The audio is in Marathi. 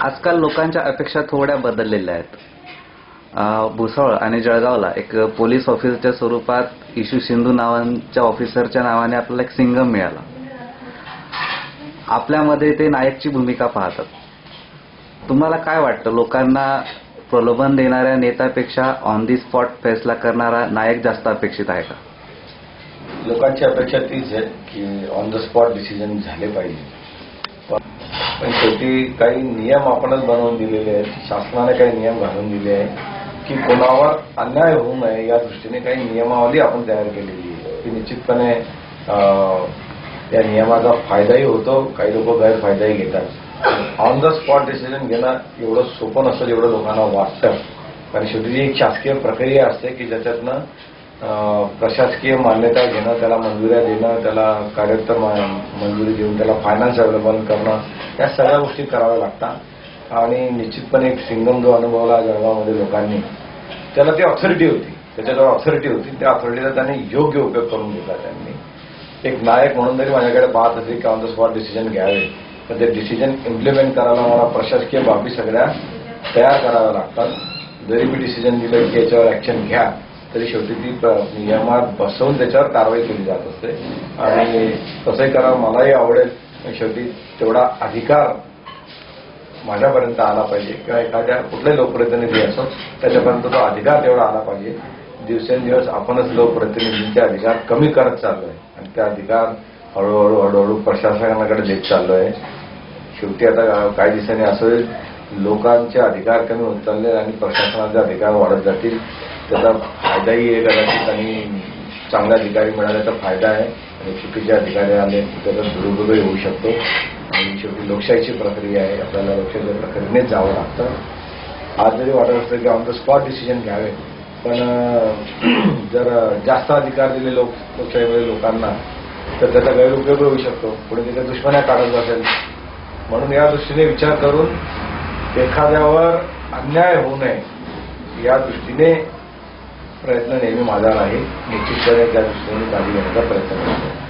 आजकाल लोकांच्या अपेक्षा थोड्या बदललेल्या आहेत. अं, भुसावळ आणि जळगावला एक पोलीस ऑफिसरच्या स्वरूपात इशू सिंधू नावांच्या ऑफिसरच्या नावाने आपल्याला एक सिंगम मिळाला. आपल्यामध्ये ते नायकची भूमिका पाहतात. तुम्हाला काय वाटतं? लोकांना प्रलोभन देणाऱ्या नेत्यापेक्षा ऑन दी स्पॉट फैसला करणारा नायक जास्त अपेक्षित आहे का? लोकांची अपेक्षा तीच आहे की ऑन द स्पॉट डिसिजन झाले पाहिजे. पण शेवटी काही नियम आपणच बनवून दिलेले आहेत. शासनाने काही नियम घालून दिले आहेत की कोणावर अन्याय होऊ नये या दृष्टीने काही नियमावली आपण तयार केलेली आहे. की निश्चितपणे त्या नियमाचा फायदाही होतो. काही लोक गैरफायदाही घेतात. ऑन द स्पॉट डिसिजन घेणं एवढं सोपं नसतं जेवढं लोकांना वाटतं. कारण शेवटी जी एक शासकीय प्रक्रिया असते की ज्याच्यातनं प्रशासकीय मान्यता घेणं त्याला मंजुऱ्या देणं त्याला कार्योत्तर मंजुरी देऊन त्याला फायनान्स अवेलेबल करणं या सगळ्या गोष्टी कराव्या लागतात. आणि निश्चितपणे एक सिंगम जो अनुभवला जळगावमध्ये लोकांनी त्याला ती ऑथॉरिटी होती. त्याच्याजवळ ऑथॉरिटी होती. त्या ऑथॉरिटीचा त्यांनी योग्य उपयोग करून घेतला त्यांनी. एक नायक म्हणून जरी माझ्याकडे पाहत असेल की ऑन द स्पॉट डिसिजन घ्यावे तर ते डिसिजन इम्प्लिमेंट करायला मला प्रशासकीय बाबी सगळ्या तयार कराव्या लागतात. जरी मी डिसिजन दिलं की याच्यावर ऍक्शन घ्या तरी शेवटी ती नियमात बसवून त्याच्यावर कारवाई केली जात असते. आणि तसंही करा मलाही आवडेल. शेवटी तेवढा अधिकार माझ्यापर्यंत आला पाहिजे. किंवा एखाद्या कुठल्याही लोकप्रतिनिधी असो त्याच्यापर्यंत तो अधिकार तेवढा आला पाहिजे. दिवसेंदिवस आपणच लोकप्रतिनिधींचे अधिकार कमी करत चाललोय. आणि त्या अधिकार हळूहळू हळूहळू प्रशासनाकडे देत चाललोय. शेवटी आता काही दिवसांनी असं होईल, लोकांचे अधिकार कमी होत चालले आणि प्रशासनाचे अधिकार वाढत जातील. त्याचा फायदाही आहे कदाचित आणि चांगला अधिकारी मिळाल्याचा फायदा आहे. आणि चुकीचे अधिकारी आले त्याचा दुरुपयोगही होऊ शकतो. आणि शेवटी लोकशाहीची प्रक्रिया आहे. आपल्याला लोकशाहीच्या प्रक्रियेनेच जावं लागतं. आज जरी वाटत असतं की ऑन द स्पॉट डिसिजन घ्यावे पण जर जास्त अधिकार दिले लोक लोकशाहीमध्ये लोकांना तर त्याचा गैरउपयोग होऊ शकतो. पुढे तिथे दुश्मन्या काढत असेल म्हणून या दृष्टीने विचार करून एखाद्यावर अन्याय होऊ नये या दृष्टीने प्रयत्न नेहमी माझा नाही. निश्चितपणे त्या दृष्टीने काळजी घेण्याचा प्रयत्न करतो